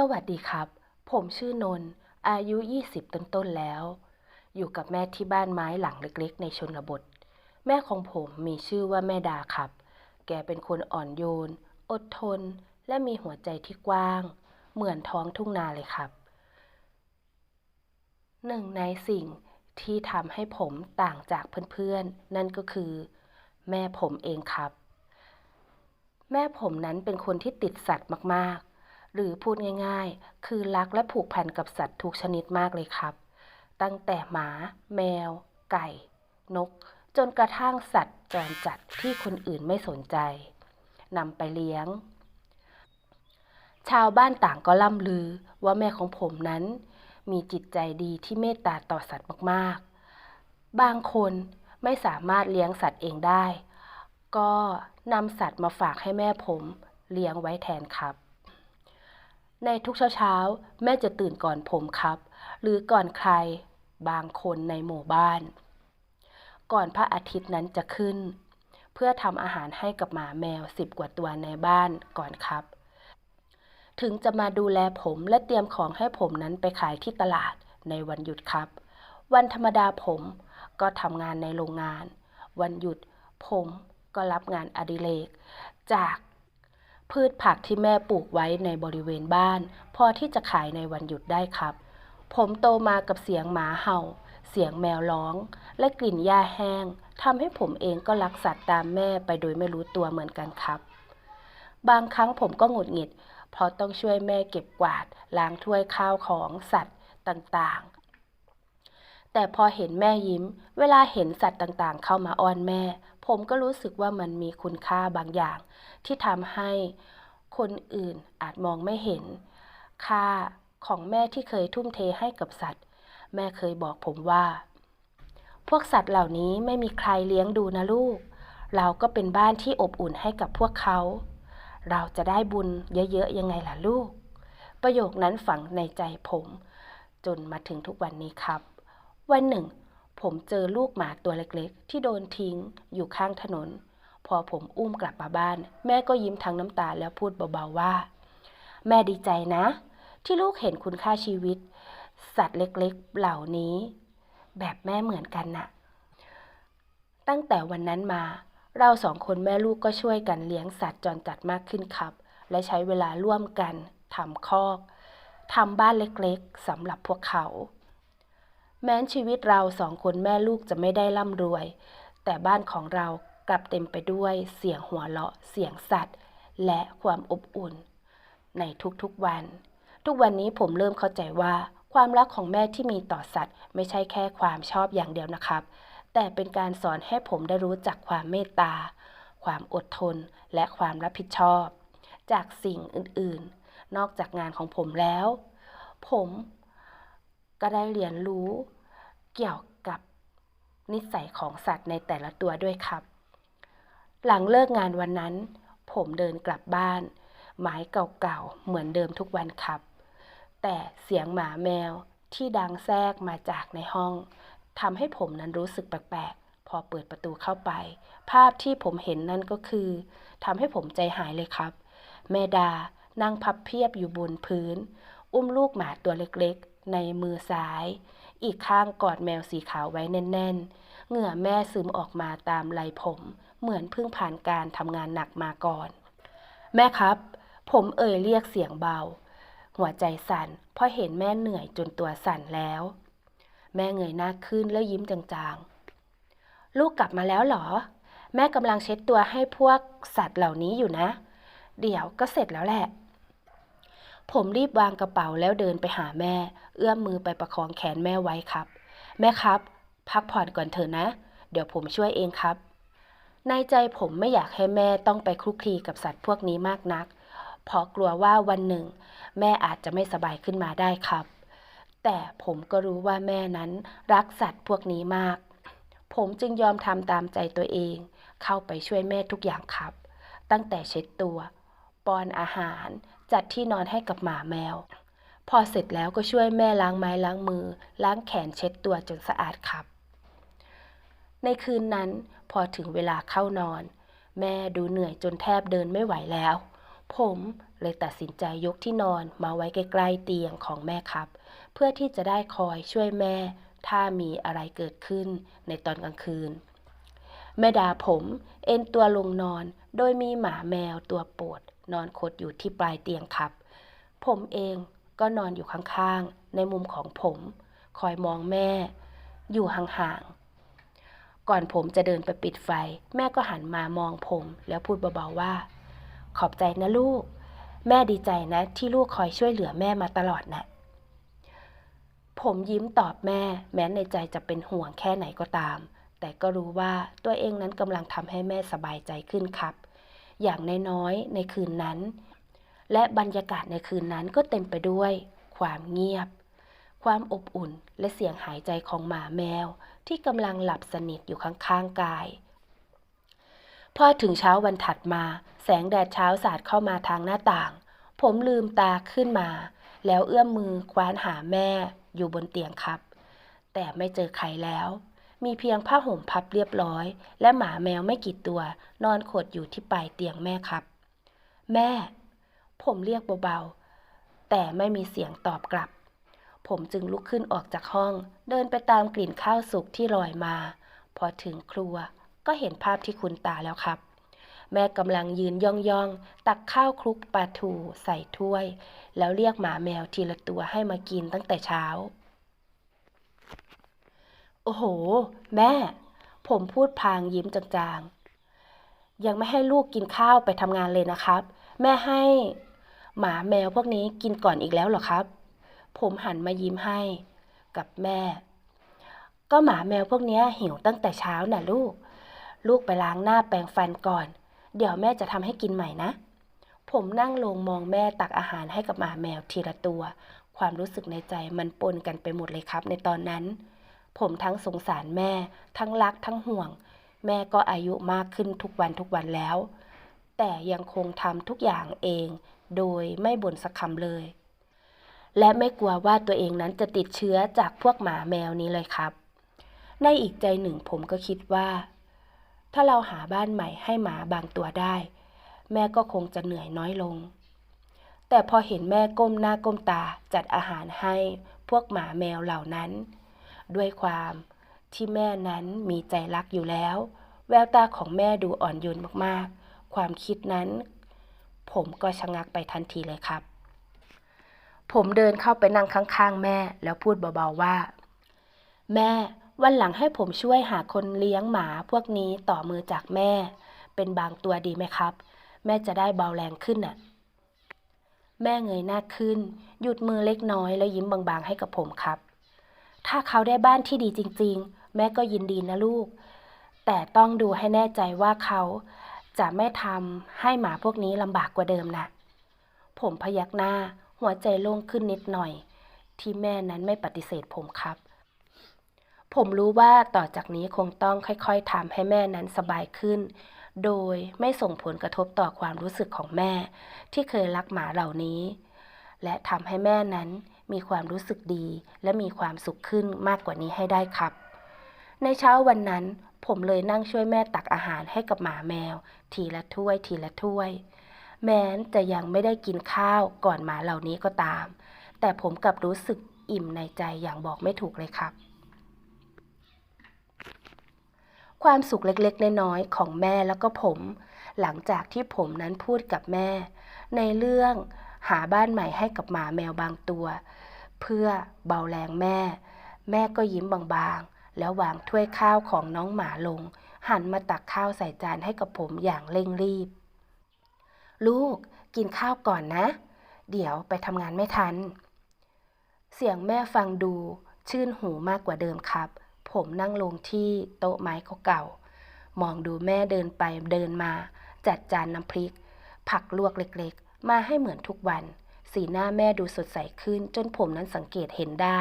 สวัสดีครับ ผมชื่อนนท์อายุ 20 ต้นๆ แล้ว อยู่กับแม่ที่บ้านไม้หลังเล็กๆ ในชนบท แม่ของผมมีชื่อว่าแม่ดาครับ แกเป็นคนอ่อนโยน อดทน และมีหัวใจที่กว้าง เหมือนท้องทุ่งนาเลยครับ หนึ่งในสิ่งที่ทำให้ผมต่างจากเพื่อนๆ นั่นก็คือ แม่ผมเองครับ แม่ผมนั้นเป็นคนที่ติดสัตว์มากๆ หรือพูดง่ายๆ คือรักและผูกพันกับสัตว์ทุกชนิดมากเลยครับ ตั้งแต่หมา แมว ไก่ นก จนกระทั่งสัตว์จรจัดที่คนอื่นไม่สนใจนำไปเลี้ยง ชาวบ้านต่างก็ล่ำลือว่าแม่ของผมนั้น มีจิตใจดีที่เมตตาต่อสัตว์มากๆ บางคนไม่สามารถเลี้ยงสัตว์เองได้ ก็นำสัตว์มาฝากให้แม่ผมเลี้ยงไว้แทนครับ ในทุกเช้าเช้าๆ แม่จะตื่นก่อนผมครับ หรือก่อนใครบางคนในหมู่บ้าน ก่อนพระอาทิตย์นั้นจะขึ้น เพื่อทำอาหารให้กับหมาแมวสิบกว่าตัวในบ้านก่อนครับ ถึงจะมาดูแลผมและเตรียมของให้ผมนั้นไปขายที่ตลาดในวันหยุดครับ วันธรรมดาผมก็ทำงานในโรงงาน วันหยุดผมก็รับงานอดิเรกจาก พืชผักที่แม่ปลูกไว้ในบริเวณบ้าน พอที่จะขายในวันหยุดได้ครับ ผมโตมากับเสียงหมาเห่า เสียงแมวร้อง และกลิ่นหญ้าแห้งทำให้ผมเองก็รักสัตว์ตามแม่ไปโดยไม่รู้ตัวเหมือนกันครับ บางครั้งผมก็หงุดหงิด เพราะต้องช่วยแม่เก็บกวาดล้างถ้วยข้าวของสัตว์ต่างๆ แต่พอเห็นแม่ยิ้ม เวลาเห็นสัตว์ต่างๆ เข้ามาอ้อนแม่ ผมก็รู้สึกว่ามันมีคุณค่าบางอย่าง ที่ทำให้คนอื่นอาจมองไม่เห็น ค่าของแม่ที่เคยทุ่มเทให้กับสัตว์ แม่เคยบอกผมว่า พวกสัตว์เหล่านี้ไม่มีใครเลี้ยงดูนะลูก เราก็เป็นบ้านที่อบอุ่นให้กับพวกเขา เราจะได้บุญเยอะๆยังไงล่ะลูก ประโยคนั้นฝังในใจผม จนมาถึงทุกวันนี้ครับ วันหนึ่ง ผมเจอลูกหมาตัวเล็กๆ ที่โดนทิ้งอยู่ข้างถนน พอผมอุ้มกลับมาบ้าน แม่ก็ยิ้มทั้งน้ำตาแล้วพูดเบาๆว่า แม่ดีใจนะ ที่ลูกเห็นคุณค่าชีวิต สัตว์เล็กๆ เหล่านี้ แบบแม่เหมือนกันน่ะ ตั้งแต่วันนั้นมา เราสองคนแม่ลูกก็ช่วยกันเลี้ยงสัตว์จรจัดมากขึ้นครับ และใช้เวลาร่วมกันทำคอกทำบ้านเล็กๆสำหรับพวกเขา แม้นชีวิตเราสองคนแม่ลูกจะไม่ได้ร่ำรวย แต่บ้านของเรากลับเต็มไปด้วยเสียงหัวเราะ เสียงสัตว์ และความอบอุ่น ในทุกๆวัน ทุกวันนี้ผมเริ่มเข้าใจว่า ความรักของแม่ที่มีต่อสัตว์ ไม่ใช่แค่ความชอบอย่างเดียวนะครับ แต่เป็นการสอนให้ผมได้รู้จักความเมตตา ความอดทน และความรับผิดชอบ จากสิ่งอื่นๆ นอกจากงานของผมแล้ว ผม ก็ได้เรียนรู้เกี่ยวกับนิสัยของสัตว์ในแต่ละตัวด้วยครับ หลังเลิกงานวันนั้น ผมเดินกลับบ้าน ไม้เก่าๆ เหมือนเดิมทุกวันครับ แต่เสียงหมาแมวที่ดังแทรกมาจากในห้องทำให้ผมนั้นรู้สึกแปลกๆ พอเปิดประตูเข้าไป ภาพที่ผมเห็นนั่นก็คือทำให้ผมใจหายเลยครับ แม่ดานั่งพับเพียบอยู่บนพื้น อุ้มลูกหมาตัวเล็ก ในมือซ้าย อีกข้างกอดแมวสีขาวไว้แน่น ๆ เหงื่อแม่ซึมออกมาตามไหลผม เหมือนเพิ่งผ่านการทำงานหนักมาก่อน แม่ครับ ผมเอ่ยเรียกเสียงเบา หัวใจสั่นเพราะเห็นแม่เหนื่อยจนตัวสั่นแล้ว แม่เงยหน้าขึ้นแล้วยิ้มจางๆ ลูกกลับมาแล้วเหรอ แม่กำลังเช็ดตัวให้พวกสัตว์เหล่านี้อยู่นะ เดี๋ยวก็เสร็จแล้วแหละ ผมรีบวางกระเป๋าแล้วเดินไปหาแม่ เอื้อมมือไปประคองแขนแม่ไว้ครับ แม่ครับ พักผ่อนก่อนเถอะนะ เดี๋ยวผมช่วยเองครับ ในใจผมไม่อยากให้แม่ต้องไปคลุกคลีกับสัตว์พวกนี้มากนัก เพราะกลัวว่าวันหนึ่ง แม่อาจจะไม่สบายขึ้นมาได้ครับ แต่ผมก็รู้ว่าแม่นั้นรักสัตว์พวกนี้มาก ผมจึงยอมทำตามใจตัวเอง เข้าไปช่วยแม่ทุกอย่างครับ ตั้งแต่เช็ดตัวป้อนอาหาร จัดที่นอนให้กับหมาแมว พอเสร็จแล้วก็ช่วยแม่ล้างไม้ล้างมือ ล้างแขนเช็ดตัวจนสะอาดครับ ในคืนนั้นพอถึงเวลาเข้านอน แม่ดูเหนื่อยจนแทบเดินไม่ไหวแล้ว ผมเลยตัดสินใจยกที่นอนมาไว้ใกล้ๆเตียงของแม่ครับ เพื่อที่จะได้คอยช่วยแม่ ถ้ามีอะไรเกิดขึ้นในตอนกลางคืน แม่ดาผมเอนตัวลงนอน โดยมีหมาแมวตัวปรด นอนขดอยู่ที่ปลายเตียงครับ ผมเองก็นอนอยู่ข้างๆ ในมุมของผม คอยมองแม่ อยู่ห่างๆ ก่อนผมจะเดินไปปิดไฟ แม่ก็หันมามองผม แล้วพูดเบาๆว่า ขอบใจนะลูก แม่ดีใจนะที่ลูกคอยช่วยเหลือแม่มาตลอดนะผมยิ้มตอบแม่ แม้ในใจจะเป็นห่วงแค่ไหนก็ตาม แต่ก็รู้ว่าตัวเองนั้นกำลังทำให้แม่สบายใจขึ้นครับ อย่างน้อยๆในคืนนั้น และบรรยากาศในคืนนั้นก็เต็มไปด้วย ความเงียบ ความอบอุ่นและเสียงหายใจของหมาแมว ที่กำลังหลับสนิทอยู่ข้างๆกาย พอถึงเช้าวันถัดมา แสงแดดเช้าสาดเข้ามาทางหน้าต่าง ผมลืมตาขึ้นมา แล้วเอื้อมมือคว้านหาแม่อยู่บนเตียงครับ แต่ไม่เจอใครแล้ว มีเพียงผ้าห่มพับเรียบร้อย และหมาแมวไม่กี่ตัว นอนขดอยู่ที่ปลายเตียงแม่ครับ แม่ ผมเรียกเบาๆ แต่ไม่มีเสียงตอบกลับ ผมจึงลุกขึ้นออกจากห้อง เดินไปตามกลิ่นข้าวสุกที่ลอยมา พอถึงครัว ก็เห็นภาพที่คุณตาแล้วครับ แม่กำลังยืนย่องๆตักข้าวคลุกปลาทูใส่ถ้วย แล้วเรียกหมาแมวทีละตัวให้มากินตั้งแต่เช้า โอ้โห แม่ ผมพูดพลางยิ้มจางๆ ยังไม่ให้ลูกกินข้าวไปทำงานเลยนะครับ แม่ให้ หมาแมวพวกนี้กินก่อนอีกแล้วเหรอครับ ผมหันมายิ้มให้กับแม่ ก็หมาแมวพวกนี้หิวตั้งแต่เช้าน่ะลูก ลูกไปล้างหน้าแปรงฟันก่อน เดี๋ยวแม่จะทำให้กินใหม่นะ ผมนั่งลงมองแม่ตักอาหารให้กับหมาแมวทีละตัว ความรู้สึกในใจมันปนกันไปหมดเลยครับในตอนนั้น ผมทั้งสงสารแม่ ทั้งรักทั้งห่วง แม่ก็อายุมากขึ้นทุกวันทุกวันแล้ว แต่ยังคงทำทุกอย่างเอง โดยไม่บ่นสักคำเลย และไม่กลัวว่าตัวเองนั้นจะติดเชื้อจากพวกหมาแมวนี้เลยครับ ในอีกใจหนึ่งผมก็คิดว่า ถ้าเราหาบ้านใหม่ให้หมาบางตัวได้ แม่ก็คงจะเหนื่อยน้อยลง แต่พอเห็นแม่ก้มหน้าก้มตาจัดอาหารให้พวกหมาแมวเหล่านั้น ด้วยความที่แม่นั้นมีใจรักอยู่แล้ว แววตาของแม่ดูอ่อนโยนมากๆ ความคิดนั้น ผมก็ชะงักไปทันทีเลยครับ ผมเดินเข้าไปนั่งข้างๆ แม่แล้วพูดเบาๆว่า แม่วันหลังให้ผมช่วยหาคนเลี้ยงหมาพวกนี้ต่อมือจากแม่ เป็นบางตัวดีไหมครับ แม่จะได้เบาแรงขึ้นน่ะ แม่เงยหน้าขึ้น หยุดมือเล็กน้อยแล้วยิ้มบางๆให้กับผมครับ ถ้าเขาได้บ้านที่ดีจริง ๆ แม่ก็ยินดีนะลูก แต่ต้องดูให้แน่ใจว่าเขาจะไม่ทำให้หมาพวกนี้ลำบากกว่าเดิมนะ ผมพยักหน้าหัวใจโล่งขึ้นนิดหน่อย ที่แม่นั้นไม่ปฏิเสธผมครับ ผมรู้ว่าต่อจากนี้คงต้องค่อยๆทำให้แม่นั้นสบายขึ้น โดยไม่ส่งผลกระทบต่อความรู้สึกของแม่ ที่เคยรักหมาเหล่านี้ และทำให้แม่นั้น มีความรู้สึกดี และมีความสุขขึ้นมากกว่านี้ให้ได้ครับ ในเช้าวันนั้น ผมเลยนั่งช่วยแม่ตักอาหารให้กับหมาแมว ทีละถ้วย ทีละถ้วย แม้นจะยังไม่ได้กินข้าวก่อนหมาเหล่านี้ก็ตาม แต่ผมกลับรู้สึกอิ่มในใจอย่างบอกไม่ถูกเลยครับความสุขเล็กๆ น้อยๆ ของแม่แล้วก็ผม หลังจากที่ผมนั้นพูดกับแม่ ในเรื่อง หาบ้านใหม่ให้กับหมาแมวบางตัว เพื่อเบาแรงแม่ แม่ก็ยิ้มบางๆ แล้ววางถ้วยข้าวของน้องหมาลง หันมาตักข้าวใส่จานให้กับผมอย่างเร่งรีบ ลูกกินข้าวก่อนนะ เดี๋ยวไปทำงานไม่ทัน เสียงแม่ฟังดูชื่นหูมากกว่าเดิมครับ ผมนั่งลงที่โต๊ะไม้เก่า มองดูแม่เดินไปเดินมา จัดจานน้ำพริก ผักลวกเล็กๆ มาให้เหมือนทุกวัน สีหน้าแม่ดูสดใสขึ้น จนผมนั้นสังเกตเห็นได้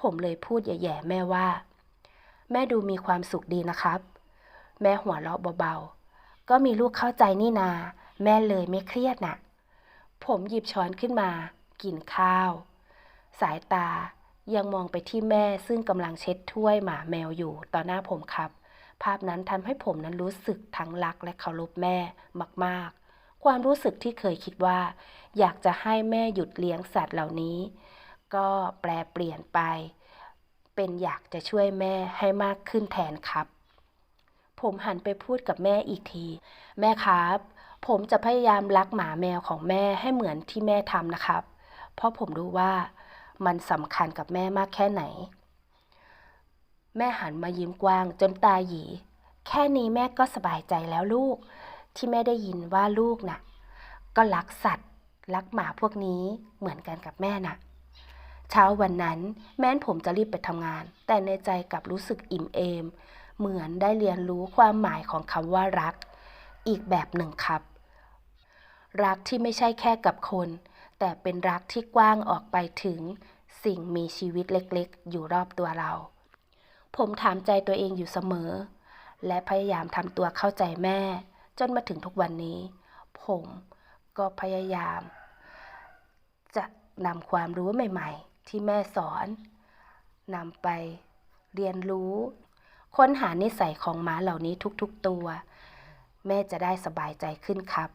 ผมเลยพูดแย่ๆแม่ว่า แม่ดูมีความสุขดีนะครับ แม่หัวเราะเบาๆ ก็มีลูกเข้าใจนี่นา แม่เลยไม่เครียดน่ะ ผมหยิบช้อนขึ้นมา กินข้าว สายตายังมองไปที่แม่ซึ่งกำลังเช็ดถ้วยหมาแมวอยู่ต่อหน้าผมครับ ภาพนั้นทำให้ผมนั้นรู้สึกทั้งรักและเคารพแม่มากๆ ความรู้สึกที่เคยคิดว่า อยากจะให้แม่หยุดเลี้ยงสัตว์เหล่านี้ ก็แปลเปลี่ยนไป เป็นอยากจะช่วยแม่ให้มากขึ้นแทนครับ ผมหันไปพูดกับแม่อีกที แม่ครับ ผมจะพยายามรักหมาแมวของแม่ให้เหมือนที่แม่ทำนะครับ เพราะผมรู้ว่ามันสำคัญกับแม่มากแค่ไหน แม่หันมายิ้มกว้างจนตาหยี แค่นี้แม่ก็สบายใจแล้วลูก ที่แม่ได้ยินว่าลูกน่ะ ก็รักสัตว์รักหมาพวกนี้เหมือนกันกับแม่น่ะ เช้าวันนั้นแม้นผมจะรีบไปทำงาน แต่ในใจกลับรู้สึกอิ่มเอม เหมือนได้เรียนรู้ความหมายของคำว่ารัก อีกแบบหนึ่งครับ รักที่ไม่ใช่แค่กับคน แต่เป็นรักที่กว้างออกไปถึงสิ่งมีชีวิตเล็กๆ อยู่รอบตัวเรา ผมถามใจตัวเองอยู่เสมอ และพยายามทำตัวเข้าใจแม่ จนมาถึงทุกวันนี้ ผมก็พยายาม จะนำความรู้ใหม่ ๆ ที่แม่สอนนำไปเรียนรู้ ค้นหานิสัยของหมาเหล่านี้ทุกๆตัว แม่จะได้สบายใจขึ้นครับ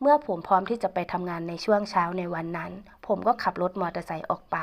เมื่อผมพร้อมที่จะไปทำงานในช่วงเช้าในวันนั้น ผมก็ขับรถมอเตอร์ไซค์ออกไป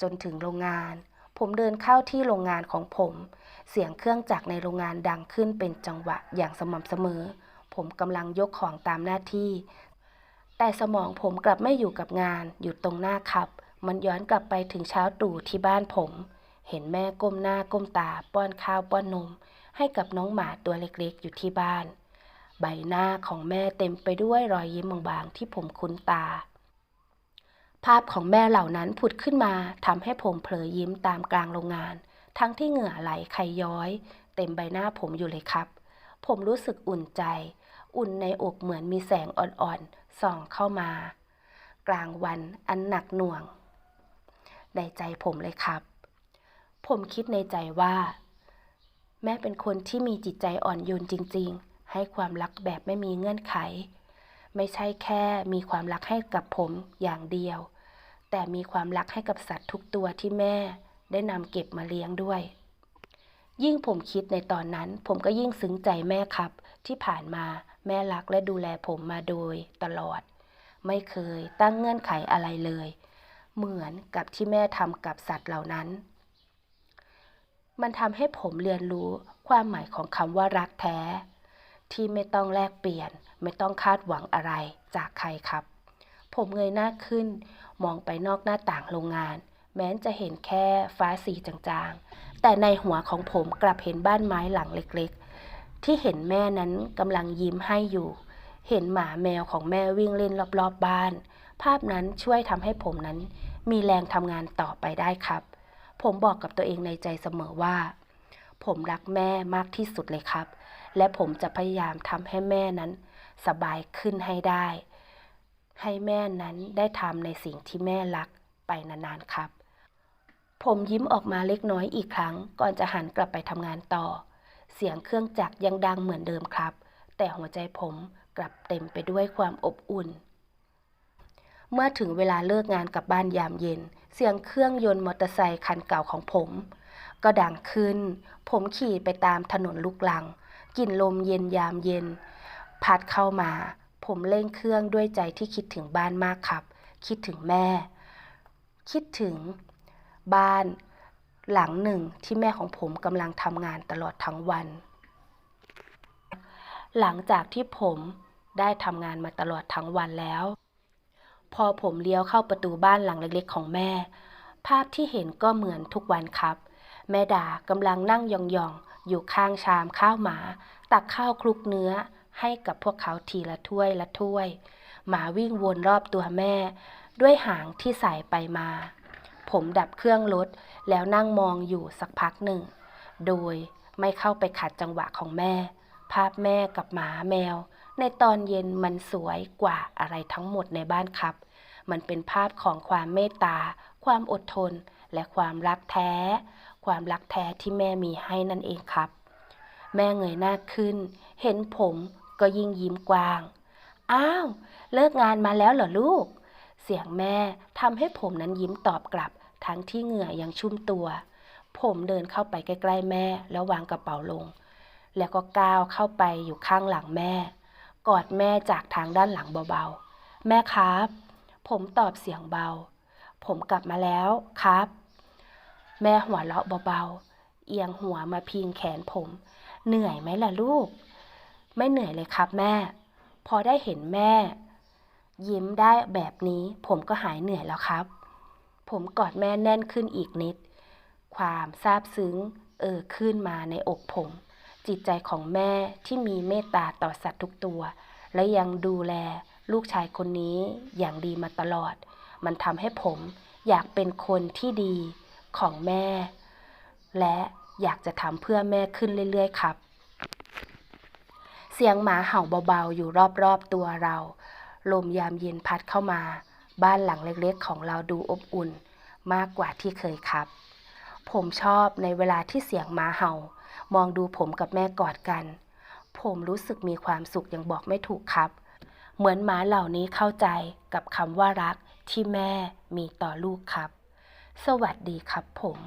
จนถึงโรงงาน ผมเดินเข้าที่โรงงานของผม เสียงเครื่องจักรในโรงงานดังขึ้นเป็นจังหวะอย่างสม่ำเสมอ ผมกำลังยกของตามหน้าที่ แต่สมองผมกลับไม่อยู่กับงาน อยู่ตรงหน้าครับ มันย้อนกลับไปถึงเช้าตรู่ที่บ้านผม เห็นแม่ก้มหน้าก้มตา ป้อนข้าวป้อนนม ให้กับน้องหมาตัวเล็กๆ อยู่ที่บ้าน ใบหน้าของแม่เต็มไปด้วยรอยยิ้มบางๆ ที่ผมคุ้นตาภาพของแม่เหล่านั้นผุดขึ้นมาทำให้ผมเผลอยิ้มตามกลางโรงงาน ทั้งที่เหงื่อไหลไขย้อย เต็มใบหน้าผมอยู่เลยครับ ผมรู้สึกอุ่นใจ อุ่นในอกเหมือนมีแสงอ่อนๆ ส่องเข้ามา กลางวันอันหนักหน่วง ในใจผมเลยครับ ผมคิดในใจว่า แม่เป็นคนที่มีจิตใจอ่อนโยนจริง ๆ ให้ความรักแบบไม่มีเงื่อนไข ไม่ใช่แค่มีความรักให้กับผมอย่างเดียว แต่มีความรักให้กับสัตว์ทุกตัวที่แม่ ได้นำเก็บมาเลี้ยงด้วย ยิ่งผมคิดในตอนนั้น ผมก็ยิ่งซึ้งใจแม่ครับ ที่ผ่านมาแม่รักและดูแลผมมาโดยตลอด ไม่เคยตั้งเงื่อนไขอะไรเลย เหมือนกับที่แม่ทำกับสัตว์เหล่านั้น มันทำให้ผมเรียนรู้ความหมายของคำว่ารักแท้ ที่ไม่ต้องแลกเปลี่ยน ไม่ต้องคาดหวังอะไรจากใครครับ ผมเงยหน้าขึ้น มองไปนอกหน้าต่างโรงงาน แม้นจะเห็นแค่ฟ้าสีจางๆ แต่ในหัวของผมกลับเห็นบ้านไม้หลังเล็กๆ ที่เห็นแม่นั้นกำลังยิ้มให้อยู่ เห็นหมาแมวของแม่วิ่งเล่นรอบๆบบ้าน ภาพนั้นช่วยทำให้ผมนั้น มีแรงทำงานต่อไปได้ครับ ผมบอกกับตัวเองในใจเสมอว่า ผมรักแม่มากที่สุดเลยครับ และผมจะพยายามทำให้แม่นั้น สบายขึ้นให้ได้ ให้แม่นั้นได้ทำในสิ่งที่แม่รักไปนานๆครับ ผมยิ้มออกมาเล็กน้อยอีกครั้ง ก่อนจะหันกลับไปทำงานต่อ เสียงเครื่องจักรยังดังเหมือนเดิมครับ แต่หัวใจผมกลับเต็มไปด้วยความอบอุ่น เมื่อถึงเวลาเลิกงานกลับบ้านยามเย็น เสียงเครื่องยนต์มอเตอร์ไซค์คันเก่าของผม ก็ดังขึ้น ผมขี่ไปตามถนนลูกลังกลิ่นลมเย็นยามเย็น พัดเข้ามา ผมเร่งเครื่องด้วยใจที่คิดถึงบ้านมากครับ คิดถึงแม่ คิดถึง บ้านหลังหนึ่งที่แม่ของผมกำลังทำงานตลอดทั้งวัน หลังจากที่ผมได้ทำงานมาตลอดทั้งวันแล้ว พอผมเลี้ยวเข้าประตูบ้านหลังเล็กๆ ของแม่ ภาพที่เห็นก็เหมือนทุกวันครับ แม่ดากำลังนั่งยองๆ อยู่ข้างชามข้าวหมา ตักข้าวคลุกเนื้อให้กับพวกเขาทีละถ้วยละถ้วย หมาวิ่งวนรอบตัวแม่ ด้วยหางที่สายไปมา ผมดับเครื่องรถ แล้วนั่งมองอยู่สักพักหนึ่ง โดยไม่เข้าไปขัดจังหวะของแม่ ภาพแม่กับหมาแมว ในตอนเย็นมันสวยกว่าอะไรทั้งหมดในบ้านครับ มันเป็นภาพของความเมตตา ความอดทน และความรักแท้ ความรักแท้ที่แม่มีให้นั่นเองครับ แม่เงยหน้าขึ้น เห็นผมก็ยิ่งยิ้มกว้าง อ้าว เลิกงานมาแล้วเหรอลูก เสียงแม่ทำให้ผมนั้นยิ้มตอบกลับ ทั้งที่เหงื่อยังชุ่มตัว ผมเดินเข้าไปใกล้ๆแม่ แล้ววางกระเป๋าลง แล้วก็ก้าวเข้าไปอยู่ข้างหลังแม่ กอดแม่จากทางด้านหลังเบาๆ แม่ครับ ผมตอบเสียงเบา ผมกลับมาแล้วครับ แม่หัวเราะเบาๆ เอียงหัวมาพิงแขนผม เหนื่อยไหมล่ะลูก ไม่เหนื่อยเลยครับแม่ พอได้เห็นแม่ ยิ้มได้แบบนี้ผมก็หายเหนื่อยแล้วครับ ผมกอดแม่แน่นขึ้นอีกนิด ความซาบซึ้ง เอ่อขึ้นมาในอกผม จิตใจของแม่ที่มีเมตตาต่อสัตว์ทุกตัว และยังดูแลลูกชายคนนี้อย่างดีมาตลอด มันทำให้ผมอยากเป็นคนที่ดีของแม่ และอยากจะทำเพื่อแม่ขึ้นเรื่อย ๆ ครับ เสียงหมาเห่าเบาๆ อยู่รอบๆ ตัวเรา ลมยามเย็นพัดเข้ามา บ้านหลังเล็กๆ ของเราดูอบอุ่นมากกว่าที่เคยครับ ผมชอบในเวลาที่เสียงหมาเห่า มองดูผมกับแม่กอดกัน ผมรู้สึกมีความสุขอย่างบอกไม่ถูกครับ เหมือนหมาเหล่านี้เข้าใจกับคำว่ารักที่แม่มีต่อลูกครับ สวัสดีครับผม